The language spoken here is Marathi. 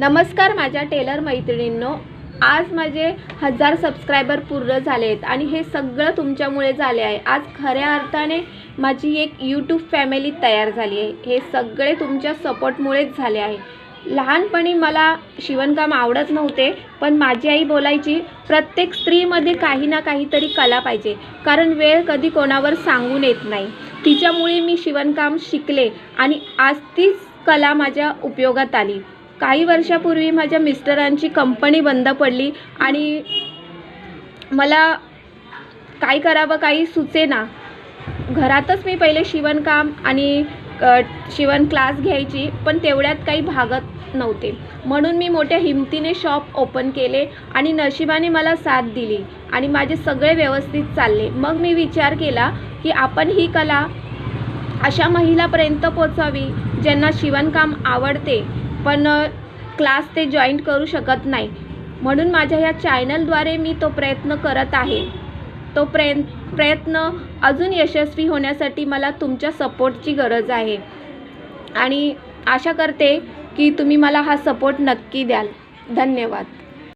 नमस्कार माझ्या टेलर मैत्रिणींनो. आज माझे हजार सबस्क्रायबर पूर्ण झाले आहेत आणि हे सगळं तुमच्यामुळे झाले आहे. आज खऱ्या अर्थाने माझी एक यूट्यूब फॅमिली तयार झाली आहे. हे सगळे तुमच्या सपोर्टमुळेच झाले आहे. लहानपणी मला शिवणकाम आवडत नव्हते पण माझी आई बोलायची प्रत्येक स्त्रीमध्ये काही ना काहीतरी कला पाहिजे. कारण वेळ कधी कोणावर सांगून येत नाही. तिच्यामुळे मी शिवणकाम शिकले आणि आज तीच कला माझ्या उपयोगात आली. काही वर्षापूर्वी माझ्या मिस्टरांची कंपनी बंद पडली आणि मला काय करावं काही सुचेना. घरातच मी पहिले शिवणकाम आणि शिवण क्लास घ्यायची पण तेवढ्यात काही भागत नव्हते. म्हणून मी मोठ्या हिमतीने शॉप ओपन केले आणि नशिबाने मला साथ दिली आणि माझे सगळे व्यवस्थित चालले. मग मी विचार केला की आपण ही कला अशा महिलापर्यंत पोचावी ज्यांना शिवणकाम आवडते. पण क्लास ते जॉईन करू शकत नाही. म्हणून माझ्या ह्या चॅनलद्वारे मी तो प्रयत्न करत आहे. तो प्रय प्रयत्न अजून यशस्वी होण्यासाठी मला तुमच्या सपोर्टची गरज आहे. आणि आशा करते की तुम्ही मला हा सपोर्ट नक्की द्याल. धन्यवाद.